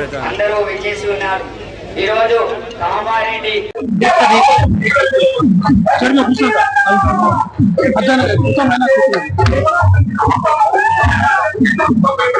అందరూ విచ్చేసి ఉన్నారు. ఈరోజు కామారెడ్డి అర్థం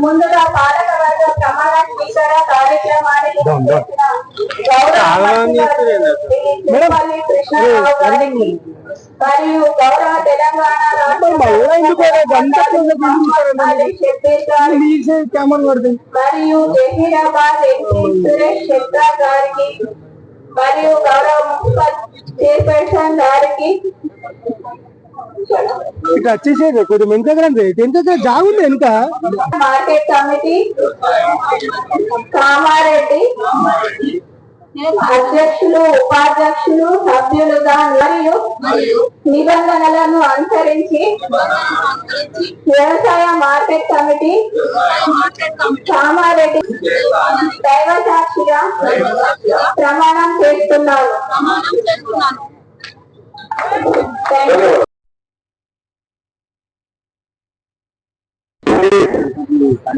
ముందుగా పాలకవర్గ ప్రమాణ స్వీకార కార్యక్రమానికి మరియు గౌరవ తెలంగాణ మరియు జహీరాబాద్ ఎంపీ సురేష్ శెట్టా గారికి మరియు గౌరవ చైర్పర్సన్ గారికి ఇట్లా వచ్చేసేది కొద్దిగా వెనుక రండి ఎంత జాగుంది వెనుక మార్కెట్ కమిటీ కామారెడ్డి అధ్యక్షులు ఉపాధ్యక్షులు సభ్యులుగా మరియు నిబంధనలను అనుసరించి వ్యవసాయ మార్కెట్ కమిటీ కామారెడ్డి దైవ సాక్షిగా ప్రమాణం చేస్తున్నాను हाँ,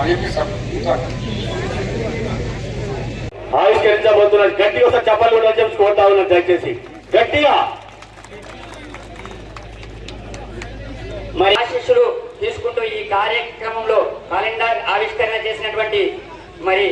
आगे भी सब ఆవిష్కరించబోతున్నారు గట్టిగా ఒకసారి చెప్పాలి కూడా చెప్పి కోరుతా ఉన్నాను దయచేసి. గట్టిగా. మరి ఆశీస్సులు తీసుకుంటూ ఈ కార్యక్రమంలో క్యాలెండర్ ఆవిష్కరణ చేసినటువంటి మరి